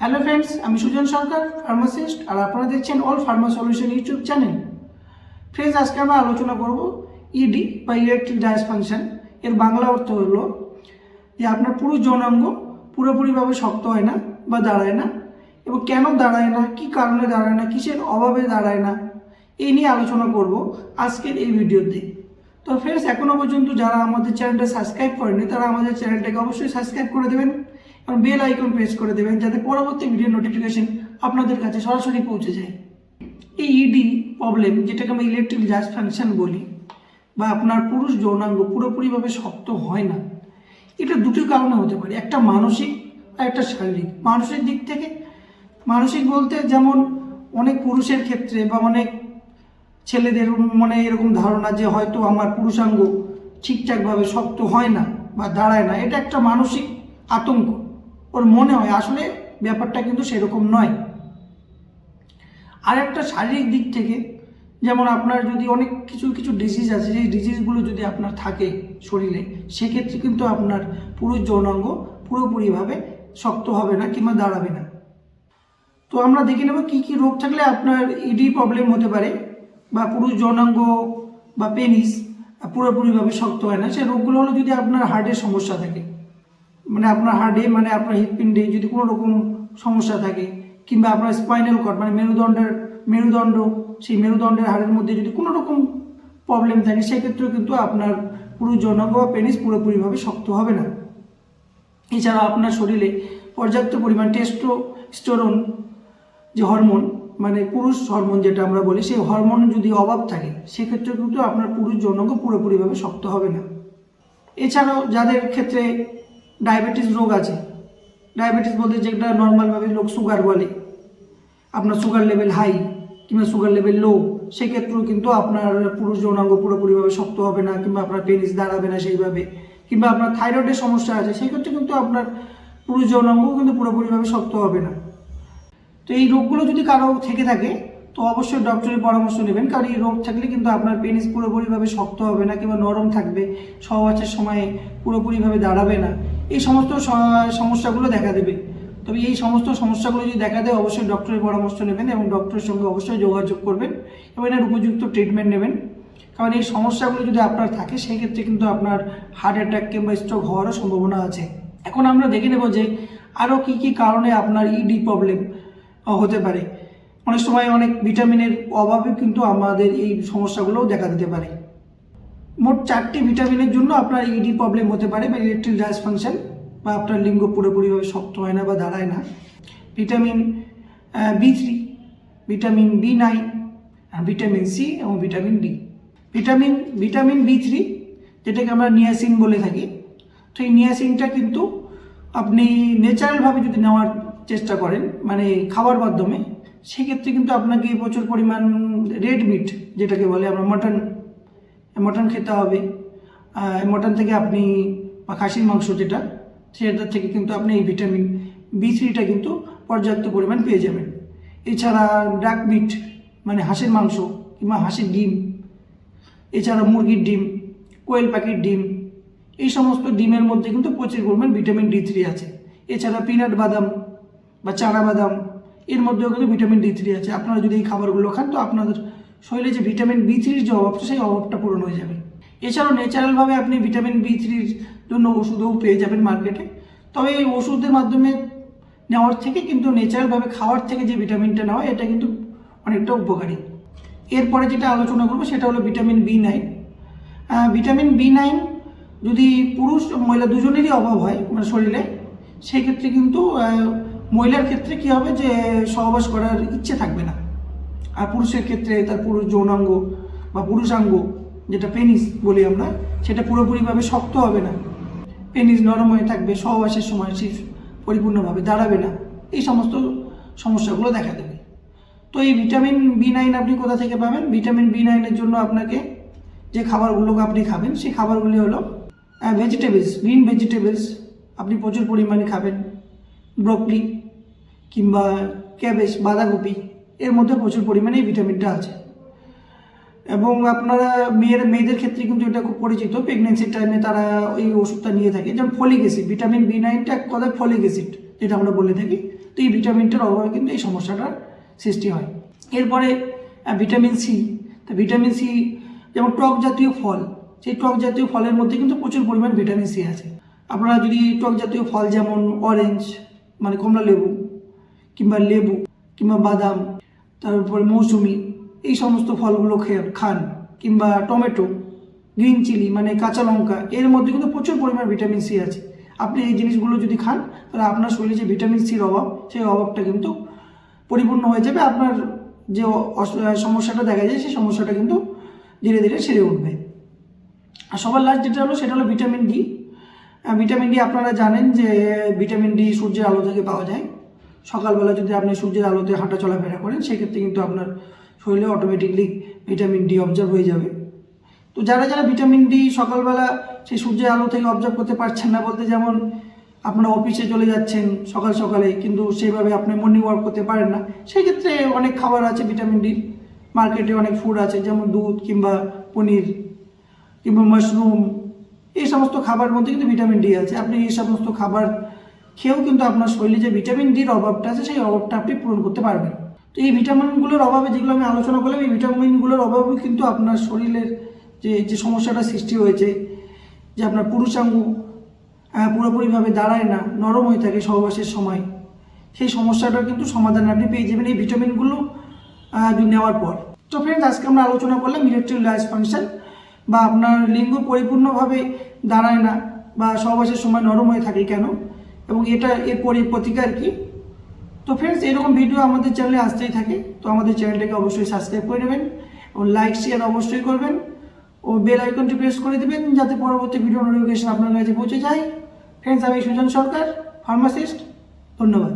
Hello friends আমি সুজন সরকার pharmacist আর আপনারা দেখছেন all pharma solution YouTube channel friends আজকে আমরা আলোচনা করব ইডি বা ইলেকট্রিক ডায়াস ফাংশন এর বাংলা অর্থ হলো যে আপনার পুরো যৌনাঙ্গ পুরোপুরিভাবে শক্ত হয় না বা দাঁড়ায় না এবং কেন দাঁড়ায় না, কি কারণে দাঁড়ায় না, কিসের অভাবে দাঁড়ায় না, এই নিয়ে আলোচনা করব আজকের এই ভিডিওতে। তো ফ্রেন্ডস এখনও পর্যন্ত যারা আমাদের চ্যানেলটা সাবস্ক্রাইব করেনি তারা আমাদের চ্যানেলটাকে অবশ্যই সাবস্ক্রাইব করে দেবেন। এবং বেল আইকন প্রেস করে দেবেন যাতে পরবর্তী ভিডিও নোটিফিকেশন আপনাদের কাছে সরাসরি পৌঁছে যায়। এই ইডি প্রবলেম যেটাকে আমরা ইলেকট্রিক জাস্ট ফাংশন বলি, বা আপনার পুরুষ যৌনাঙ্গ পুরোপুরিভাবে শক্ত হয় না। এটা দুটো কারণে হতে পারে, একটা মানসিক আর একটা শারীরিক। মানসিক দিক থেকে, মানসিক বলতে যেমন অনেক পুরুষের ক্ষেত্রে বা অনেক ছেলেদের মনে এরকম ধারণা যে হয়তো আমার পুরুষাঙ্গ ঠিকঠাকভাবে শক্ত হয় না বা দাঁড়ায় না, এটা একটা মানসিক আতঙ্ক। ওর মনে হয়, আসলে ব্যাপারটা কিন্তু সেরকম নয়। আর একটা শারীরিক দিক থেকে, যেমন আপনার যদি অনেক কিছু কিছু ডিজিজ আছে সেই ডিজিজগুলো যদি আপনার থাকে শরীরে, সেক্ষেত্রে কিন্তু আপনার পুরুষ যৌনাঙ্গ পুরোপুরিভাবে শক্ত হবে না কিংবা দাঁড়াবে না। তো আমরা দেখে নেব কী কী রোগ থাকলে আপনার ইডি প্রবলেম হতে পারে, বা পুরুষ যৌনাঙ্গ বা পেনিস পুরোপুরিভাবে শক্ত হয় না। সেই রোগগুলো হলো যদি আপনার হার্টের সমস্যা থাকে। মানে আপনার হার্টে মানে আপনার হৃৎপিণ্ডে যদি কোনো রকম সমস্যা থাকে, কিংবা আপনার স্পাইনাল কর্ড মানে মেরুদণ্ডের, মেরুদণ্ড, সেই মেরুদণ্ডের হাড়ের মধ্যে যদি কোনো রকম প্রবলেম থাকে, সেক্ষেত্রেও কিন্তু আপনার পুরো জনক বা পেনিস পুরোপুরিভাবে শক্ত হবে না। এছাড়া আপনার শরীরে পর্যাপ্ত পরিমাণ টেস্টোস্টেরন যে হরমোন মানে পুরুষ হরমোন যেটা আমরা বলি, সেই হরমোন যদি অভাব থাকে সেক্ষেত্রে কিন্তু আপনার পুরুষ যৌনাঙ্গ পুরোপুরিভাবে শক্ত হবে না। এছাড়াও যাদের ক্ষেত্রে ডায়াবেটিস রোগ আছে। ডায়াবেটিস বলতে যেটা নর্মালভাবে লোক সুগার বলে। আপনার সুগার লেভেল হাই কিংবা সুগার লেভেল লো সেক্ষেত্রেও কিন্তু আপনার পুরুষ যৌনাঙ্গ পুরোপুরিভাবে শক্ত হবে না কিংবা আপনার পেনিস দাঁড়াবে না সেইভাবে। কিংবা আপনার থাইরয়েডের সমস্যা আছে, সেক্ষেত্রে কিন্তু আপনার পুরুষ যৌনাঙ্গ কিন্তু পুরোপুরিভাবে শক্ত হবে না। তো এই রোগগুলো যদি কারও থেকে থাকে তো অবশ্যই ডক্টরের পরামর্শ নেবেন, কারণ এই রোগ থাকলে কিন্তু আপনার পেনিস পুরোপুরিভাবে শক্ত হবে না কিংবা নরম থাকবে, সহবাসের সময়ে পুরোপুরিভাবে দাঁড়াবে না। এই সমস্ত সমস্যাগুলো দেখা দেবে। তবে এই সমস্ত সমস্যাগুলো যদি দেখা দেয়, অবশ্যই ডক্টরের পরামর্শ নেবেন এবং ডক্টরের সঙ্গে অবশ্যই যোগাযোগ করবেন এবং এর উপযুক্ত ট্রিটমেন্ট নেবেন। কারণ এই সমস্যাগুলো যদি আপনার থাকে সেই ক্ষেত্রে কিন্তু আপনার হার্ট অ্যাটাক কিংবা স্ট্রোক হওয়ারও সম্ভাবনা আছে। এখন আমরা দেখে নেব যে আরও কী কী কারণে আপনার ইডি প্রবলেম হতে পারে। অনেক সময় অনেক ভিটামিনের অভাবে কিন্তু আমাদের এই সমস্যাগুলোও দেখা দিতে পারে। মোট চারটি ভিটামিনের জন্য আপনার ইডি প্রবলেম হতে পারে বা ইলেকট্রিক ফাংশন বা আপনার লিঙ্গ পুরোপুরিভাবে শক্ত হয় না বা দাঁড়ায় না। Vitamin B three vitamin B nine vitamin C এবং vitamin D vitamin vitamin B three যেটাকে আমরা নিয়াসিন বলে থাকি, তো এই নিয়াসিনটা কিন্তু আপনি ন্যাচারালভাবে যদি নেওয়ার চেষ্টা করেন মানে খাওয়ার মাধ্যমে সেক্ষেত্রে কিন্তু আপনাকে প্রচুর পরিমাণ রেড মিট যেটাকে বলে আমরা মাটন মটন খেতে হবে। মটন থেকে আপনি, বা খাসির মাংস যেটা, সেটা থেকে কিন্তু আপনি এই ভিটামিন বি থ্রিটা কিন্তু পর্যাপ্ত পরিমাণ পেয়ে যাবেন। এছাড়া ডাক মিট মানে হাঁসের মাংস কিংবা হাঁসের ডিম, এছাড়া মুরগির ডিম, কোয়েল পাখির ডিম, এই সমস্ত ডিমের মধ্যে কিন্তু প্রচুর পরিমাণ ভিটামিন ডি থ্রি আছে। এছাড়া পিনাট বাদাম বা চারা বাদাম এর মধ্যেও কিন্তু ভিটামিন ডি থ্রি আছে। আপনারা যদি এই খাবারগুলো খান, তো আপনাদের শরীরে যে ভিটামিন বি থ্রির যে অভাবটা, সেই অভাবটা পূরণ হয়ে যাবে। এছাড়াও ন্যাচারালভাবে আপনি ভিটামিন বি থ্রির জন্য ওষুধও পেয়ে যাবেন মার্কেটে তবে এই ওষুধের মাধ্যমে নেওয়ার থেকে কিন্তু ন্যাচারালভাবে খাওয়ার থেকে যে ভিটামিনটা নেওয়া, এটা কিন্তু অনেকটা উপকারী। এরপরে যেটা আলোচনা করব, সেটা হলো vitamin B nine vitamin B nine যদি পুরুষ মহিলা দুজনেরই অভাব হয় মানে শরীরে, সেক্ষেত্রে কিন্তু মহিলার ক্ষেত্রে কী হবে যে সহবাস করার ইচ্ছে থাকবে না। আর পুরুষের ক্ষেত্রে তার পুরুষ যৌনাঙ্গ বা পুরুষাঙ্গ, যেটা পেনিস বলি আমরা, সেটা পুরোপুরিভাবে শক্ত হবে না। পেনিস নরম হয়ে থাকবে, সহবাসের সময় সে পরিপূর্ণভাবে দাঁড়াবে না। এই সমস্ত সমস্যাগুলো দেখা দেবে। তো এই ভিটামিন বি নাইন আপনি কোথা থেকে পাবেন? ভিটামিন বি নাইনের জন্য আপনাকে যে খাবারগুলো আপনি খাবেন, সেই খাবারগুলি হলো ভেজিটেবলস গ্রিন ভেজিটেবলস আপনি প্রচুর পরিমাণে খাবেন। ব্রকলি কিংবা ক্যাবেজ, বাঁধাকপি, এর মধ্যে প্রচুর পরিমাণে এই ভিটামিনটা আছে। এবং আপনারা মেয়ের, মেয়েদের ক্ষেত্রে কিন্তু এটা খুব পরিচিত। প্রেগনেন্সির টাইমে তারা এই ওষুধটা নিয়ে থাকে, যেমন ফলিক অ্যাসিড ভিটামিন বি নাইনটা এক কথায় ফলিক অ্যাসিড যেটা আমরা বলে থাকি। তো এই ভিটামিনটার অভাবে কিন্তু এই সমস্যাটার সৃষ্টি হয়। এরপরে ভিটামিন সি তা ভিটামিন সি যেমন টক জাতীয় ফল, সেই টক জাতীয় ফলের মধ্যে কিন্তু প্রচুর পরিমাণ ভিটামিন সি আছে। আপনারা যদি টক জাতীয় ফল যেমন অরেঞ্জ মানে কমলা লেবু কিংবা লেবু কিংবা বাদাম, তারপরে মৌসুমি, এই সমস্ত ফলগুলো খেয়ে খান। কিংবা টমেটো, গ্রিন চিলি মানে কাঁচা লঙ্কা, এর মধ্যে কিন্তু প্রচুর পরিমাণ ভিটামিন সি আছে। আপনি এই জিনিসগুলো যদি খান, তাহলে আপনার শরীরে যে ভিটামিন সির অভাব, সেই অভাবটা কিন্তু পরিপূর্ণ হয়ে যাবে। আপনার যে সমস্যাটা দেখা যায়, সেই সমস্যাটা কিন্তু ধীরে ধীরে সেরে উঠবে। আর সবার লাস্ট যেটা হলো, সেটা হলো ভিটামিন ডি ভিটামিন ডি আপনারা জানেন যে ভিটামিন ডি সূর্যের আলো থেকে পাওয়া যায়। সকালবেলা যদি আপনি সূর্যের আলোতে হাঁটা চলাফেরা করেন, সেক্ষেত্রে কিন্তু আপনার শরীরে অটোমেটিকলি ভিটামিন ডি অবজার্ভ হয়ে যাবে। তো যারা যারা ভিটামিন ডি সকালবেলা সেই সূর্যের আলো থেকে অবজার্ভ করতে পারছেন না, বলতে যেমন আপনারা অফিসে চলে যাচ্ছেন সকাল সকালে, কিন্তু সেইভাবে আপনি মর্নিং ওয়াক করতে পারেন না সেই ক্ষেত্রে অনেক খাবার আছে ভিটামিন ডি মার্কেটে অনেক ফুড আছে, যেমন দুধ কিংবা পনির কিংবা মাশরুম এই সমস্ত খাবার মধ্যে কিন্তু ভিটামিন ডি আছে। আপনি এই সমস্ত খাবার খেয়েও কিন্তু আপনার শরীরে যে ভিটামিন ডির অভাবটা আছে, সেই অভাবটা আপনি পূরণ করতে পারবেন। তো এই ভিটামিনগুলোর অভাবে যেগুলো আমি আলোচনা করলাম, এই ভিটামিনগুলোর অভাবে কিন্তু আপনার শরীরের যে যে সমস্যাটা সৃষ্টি হয়েছে, যে আপনার পুরুষাঙ্গ পুরোপুরিভাবে দাঁড়ায় না, নরম হয়ে থাকে সহবাসের সময়, সেই সমস্যাটার কিন্তু সমাধান আপনি পেয়ে যাবেন এই ভিটামিনগুলো নেওয়ার পর। তো ফ্রেন্ডস আজকে আমরা আলোচনা করলাম ইলেকট্রিক লাইস ফাংশন বা আপনার লিঙ্গ পরিপূর্ণভাবে দাঁড়ায় না বা সহবাসের সময় নরম হয়ে থাকে কেন? এবং এটা এর পরি প্রতিকার কি? তো ফ্রেন্ডস এরকম ভিডিও আমাদের চ্যানেলে আসতেই থাকে। তো আমাদের চ্যানেলটাকে অবশ্যই সাবস্ক্রাইব করে নেবেন এবং লাইক শেয়ার অবশ্যই করবেন ও বেল আইকনটি প্রেস করে দেবেন যাতে পরবর্তী ভিডিও নোটিফিকেশন আপনার কাছে পৌঁছে যায়। ফ্রেন্ডস আমি সুজন সরকার ফার্মাসিস্ট ধন্যবাদ।